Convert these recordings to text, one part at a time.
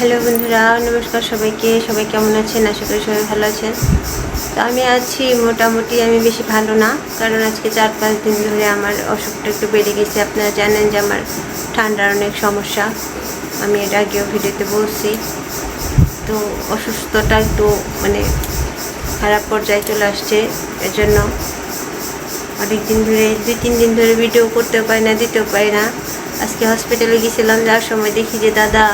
Hello বন্ধুরা, নমস্কার সবাইকে। সবাই কেমন আছেন? আশা করি সবাই ভালো আছেন। তো আমি আছি, মোটামুটি আমি বেশি ভালো না, কারণ আজকে চার পাঁচ দিন ধরে আমার অসুখটা একটু বেড়ে গেছে। আপনারা জানেন যে আমার ঠান্ডার অনেক সমস্যা। আমি এটা আগেও ভিডিওতে বলছি। তো অসুস্থতা একটু মানে খারাপ পর্যায়ে চলে আসছে। এর জন্য অনেক দিন ধরে, দুই, তিন দিন ধরে ভিডিও করতেও পারি না, দিতেও পারি না। আজকে হসপিটালে গেছিলাম, যাওয়ার সময় দেখি যে দাদা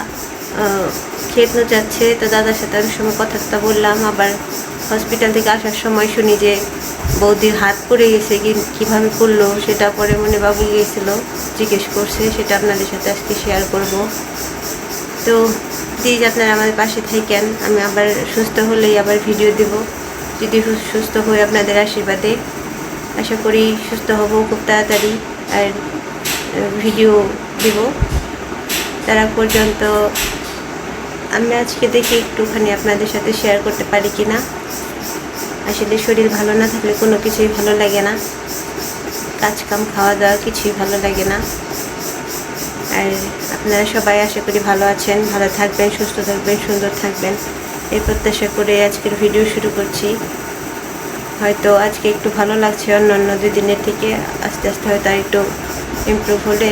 খেত যাচ্ছে। তো দাদার সাথে আমি সময় কথা টথা বললাম, আবার হসপিটাল থেকে আসার সময় শুনি যে বৌদির হাত পড়ে গেছে, কি, কীভাবে পড়ল সেটা পরে মনে বাবু গিয়েছিল, জিজ্ঞেস করছে, সেটা আপনাদের সাথে আজকে শেয়ার করব। তো প্লিজ আপনারা আমাদের পাশে থাকেন, আমি আবার সুস্থ হলেই আবার ভিডিও দেব। যদি সুস্থ হই আপনাদের আশীর্বাদে। আশা করি সুস্থ হব খুব তাড়াতাড়ি, আর ভিডিও দেব। তারা পর্যন্ত আমি আজকে দেখি একটুখানি আপনাদের সাথে শেয়ার করতে পারি কি না আসলে শরীর ভালো না থাকলে কোনো কিছুই ভালো লাগে না। কাজ কাম খাওয়া দাওয়া কিছুই ভালো লাগে না। আর আপনারা সবাই আশা করি ভালো আছেন, ভালো থাকবেন, সুস্থ থাকবেন, সুন্দর থাকবেন। এই প্রত্যাশা করে আজকের ভিডিও শুরু করছি। হয়তো আজকে একটু ভালো লাগছে অন্য অন্য দুই দিনের থেকে, আস্তে আস্তে হয়তো একটু ইমপ্রুভ হলে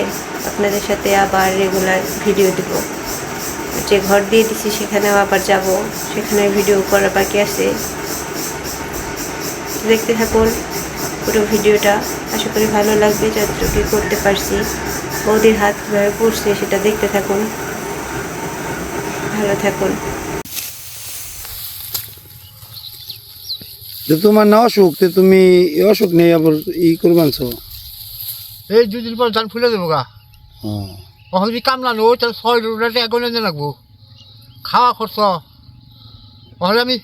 আপনাদের সাথে আবার রেগুলার ভিডিও দেব। যে ঘর দিয়ে দিছি সেখানেও আবার যাব। সেখানে ভিডিও করা বাকি আছে। দেখতে থাকুন পুরো ভিডিওটা। আশা করি ভালো লাগবে যতটুকু করতে পারছি। বৌদির হাত কীভাবে পড়ছে সেটা দেখতে থাকুন। ভালো থাকুন। যে তোমার না অসুখ তো তুমি অসুখ নেই আবার ই করবানছো এই দুদিন পর ধান ফুলে দেবো গা। হ্যাঁ তখন যদি কামলা নো তাহলে ছয় রোডাতে এগোনে লাগবো। খাওয়া খরচ। তাহলে আমি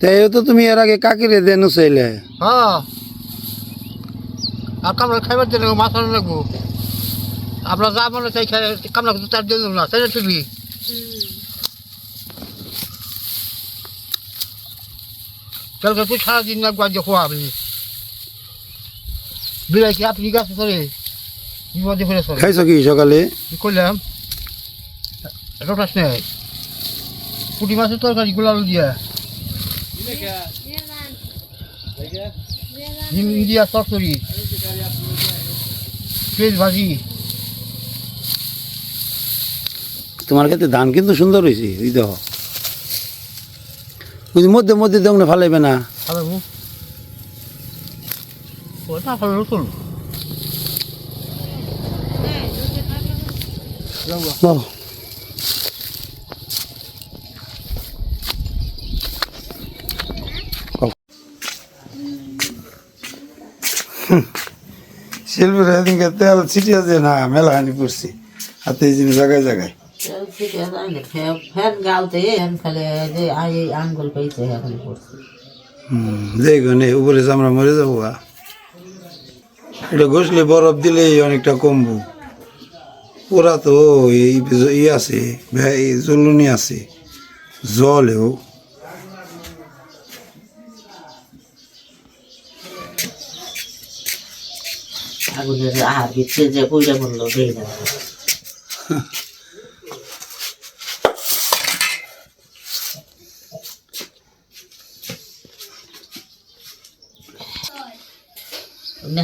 তাই তো তুমি এর আগে কাকিরে দেন চাইলে হ্যাঁ। আর কামলা খাইবার দিয়ে লাগবো মাছ আনা লাগবো। আমরা যা মনে চাই খাই কামলা কিন্তু তার জন্য না তাই না কালকে তুই সারাদিন লাগবো আজ খোয়া আপনি বিলাইছি আপনি গাছ করে বিপদে ফেলে খাইছো কি সকালে? কি করলাম? রটাস নেই পুঁটি মাছের তরকারি গোলালু দিয়া। ডিম দিয়া তরকারি। পেঁয়াজ ভাজি। তোমার ক্ষেত্রে ধান কিন্তু সুন্দর হয়েছে এই দেখো। কিন্তু মধ্যে মধ্যে দেখুন ফালাইবে না। খাব ওটা ভালো রসুন বাহ। শিল্পীর এদিকে তেল ছিটিয়ে আছে না মেলা হানি পড়ছি। হাতে এই জিনিস জায়গায় জায়গায় ফ্যান গালতে ফ্যান ফেলে যে আই আঙ্গুল পেয়েছে এখন পড়ছে। হুম দেখো নে উপরে চামড়া মরে যাব এটা ঘষলে বরফ দিলেই অনেকটা কমবো। ওরা তো এই আছে জ্বলুনি আছে জলেও আগুনের আহার দিচ্ছে যে পয়লা বলল, দেই না।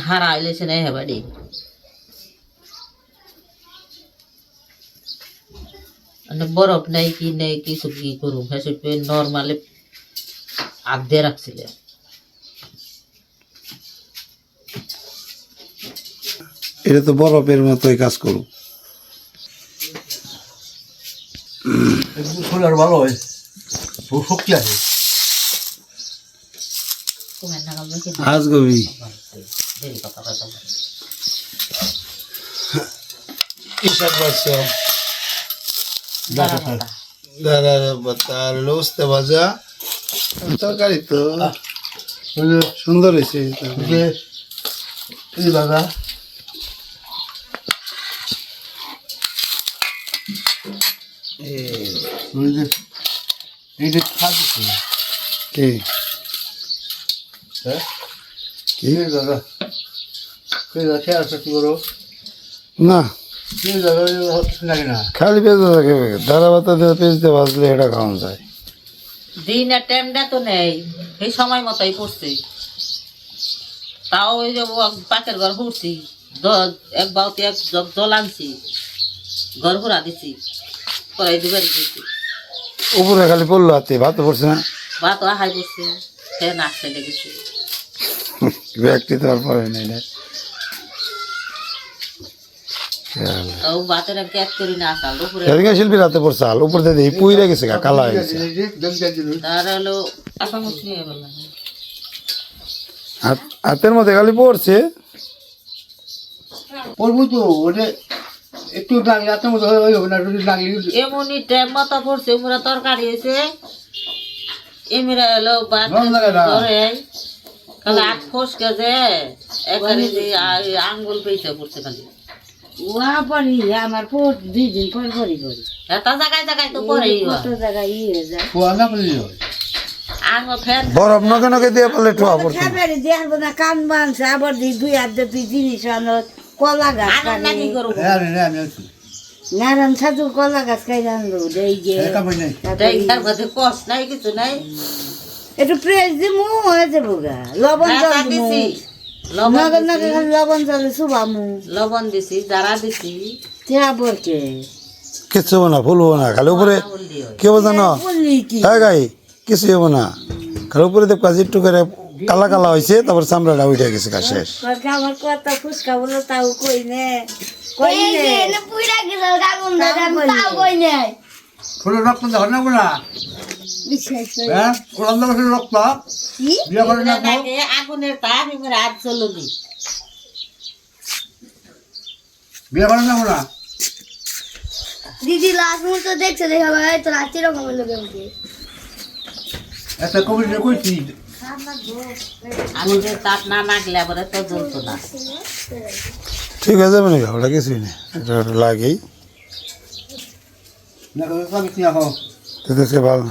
হারা আইলে সে নেই বাড়ি মানে বরফ নেই, কি নেই, কিছু কি করুম? হেসে নর্মালি আগ দিয়ে এটা তো বরফের মতোই কাজ করুক। ফুলের ভালো হয়। শক্তি আছে লোস্তে ভাজা। তরকারি তো। সুন্দর হয়েছে। এই দাদা এই যে খাচ্ছি কে? হ্যাঁ? কি? দাদা দাদা পারো না কি না? খালি পেঁচে থাকে দাঁড়া বাতা দিয়ে পেঁচতে ভাজলে এটা খাওয়ানো যায়। টাইমটা তো নেই। এই সময় মতোই পড়ছি। তাও ওই যে পাকের ঘর হুড়ছি দ- এক বাউতে এক জগ জল আনছি। ঘর ঘুরা দিছি। করাই দুবারই দিছি। উপরে খালি পড়ল হাতে ভাত পড়ছে না। ভাত আহাই পড়ছে সে গেছে ব্যক্তি তো আর পড়ে নাই না। উপরে। পড়ছে আল দিয়ে পুইরা গেছে গা, কালা হয়ে গেছে। হাতের মধ্যে খালি পড়ছে। বলব তো ওটা একটু লাগলে আপনার মতো হয়ে হবে না যদি লাগলে এমনই টাইম মতো পড়ছে এমরা তরকারি হয়েছে। এমরা ভাত না। ধরে। খালি আট ফোস গেছে একবারে যে আ- আঙ্গুল পেয়েছে পড়ছে খালি। ওয়া পরি আমার পর দুই দিন পর পরি পরি এটা জায়গায় জায়গায় তো পরেই কত জায়গায় ই হয়ে যায়। না করলে হবে আঙ্গুল ফ্যান। বরফ নকে নকে দিয়ে পারলে ঠোয়া পড়তো। না। না কান বানছে আবার দুই হাত দিয়ে জিনিস আনো কলা গাছ হ্যাঁ হ্যাঁ আমি আছি নারায়ণ সাধু কলা গাছ খাই আনলো? এই যে। নাই। কষ্ট কিছু নাই। একটু প্রেস দিমু হয়ে যাব গা লবণ জল দিছি লবণ লবণ জলে শুভামু লবণ দিছি জারা দিছি। তিয়া বরকে কিচ্ছু হব না ফুল হব না। খালি উপরে কি হব জানো? কি হ্যাঁ গাই কিছু হব না। খালি উপরে দেখ কাজ একটু করে কালা কালা হয়েছে তারপর চামড়াটা উঠে গেছে শেষ। আমার কথা ফুসকা বলো তাও কই নে? কই নে? তাও কই নে? ফুলে রক্ত দেখো না করি। হ্যাঁ? কোরআন বছর রক্ত। কি? বিয়ে করে না আগুনের তাপ এবার হাত চলবি বিয়ে করে না বলা দিদি লাস্ট মুহূর্ত দেখছে দেখা ভাই তো রাত্রি রকম লোকে উঠে একটা কবিতা কইছি আগুনের তাপ না লাগলে আবার তো জ্বলতো না। ঠিক আছে মানে ওটা কিছুই নেই। এটা লাগেই। না ভালো।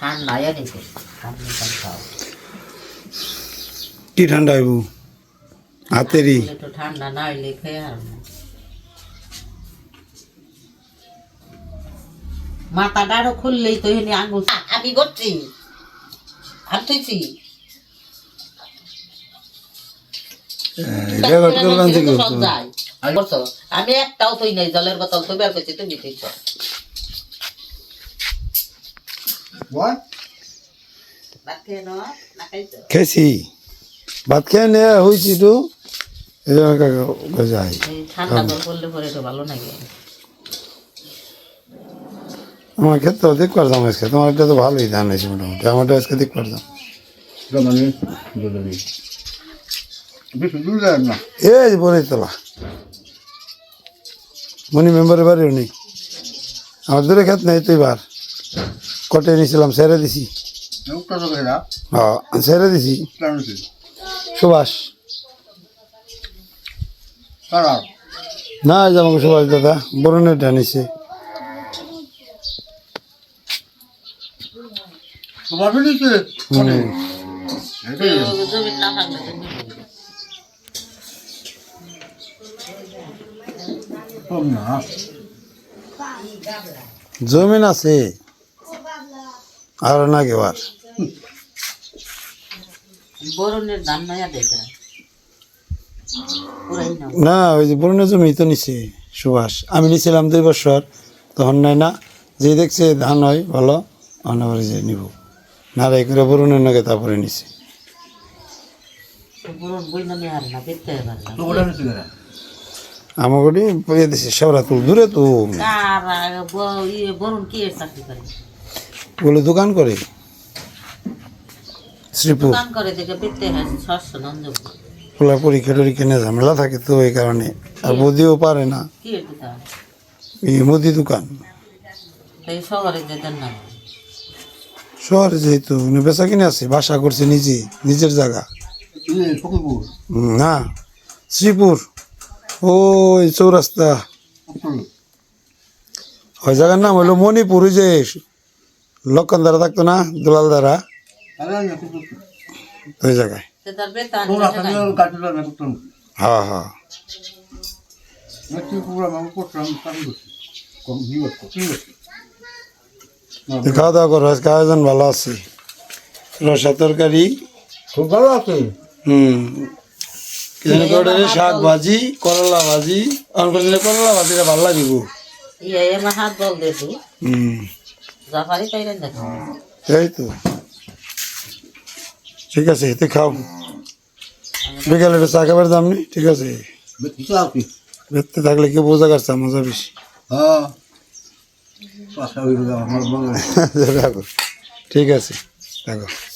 ঠান্ডা কি ঠান্ডা হইব? হাতেরই। ঠান্ডা না হইলে খেয়ে আর। মাথা ডাড়ো খুললেই তো এনে আঙুল আমি করছি আমি তুইছি? আমি একটাও তুই নাই জলের বোতল তো বের করছি তুমি তুইছ খেয়েছি ভাত খেয়ে নে হয়েছি তো এই জন্য যাই ঠান্ডা জল করলে পরে তো ভালো লাগে আমার ক্ষেত্রে দেখতে পারতাম আজকে। তোমার এটা তো ভালোই ধান হয়েছে মোটামুটি। আমারটা আজকে দেখতে পারতাম। এই বলে তোলা মনি মেম্বারের বাড়িও নেই আমার দূরে খেত নেই তো এবার। কটে নিয়েছিলাম সেরে দিছি। হ্যাঁ সেরে দিছি। সুভাষ। না আজ আমাকে সুভাষ দাদা বরণের ডানিছে না জমিন আছে আর না পুরাই না। না ওই যে বরণের জমি তো নিছে সুভাষ। আমি নিছিলাম দুই বছর তখন নাই না। যে দেখছে ধান হয় ভালো অনাবারে যে নিব। নারাই করে বরুণের নাকি তারপরে নিছে। আমাকে পেয়ে দিছে শেওরা তুল দূরে তো ইয়ে বরণ কি এর চাকরি করে? বলে দোকান করে। শ্রীপুর। খোলা পরীক্ষা টরীক্ষা নিয়ে ঝামেলা থাকে তো এই কারণে। আর বদিও পারে না। কি এই মুদি দোকান। শহরে যেতেন না। শহরে যেহেতু উনি বেচা কিনে আছে বাসা করছে নিজে নিজের জায়গা। না শ্রীপুর ওই চৌরাস্তা। ওই জায়গার নাম হলো মণিপুর ওই যে লক্ষণ দ্বারা থাকতো না দুলাল দ্বারা? ওই জায়গায়। হ্যাঁ হ্যাঁ। করতাম কাটি করছি কম বিপদ করছি তো খাওয়া দাওয়া করো আজকে আয়োজন ভালো আছে। রসা তরকারি। খুব ভালো আছে? হুম। শাক ভাজি করলা ভাজি। করলা ভাজিটা ভালো লাগিব ইয়ে এই তো। ঠিক আছে এতে খাও। বিকালে চা খাবার দাম নেই ঠিক আছে? থাকলে কি বোঝা কাটছে মজা বেশি। হ্যাঁ পাশা হইল আমার বাংলা রাখো ঠিক আছে রাখো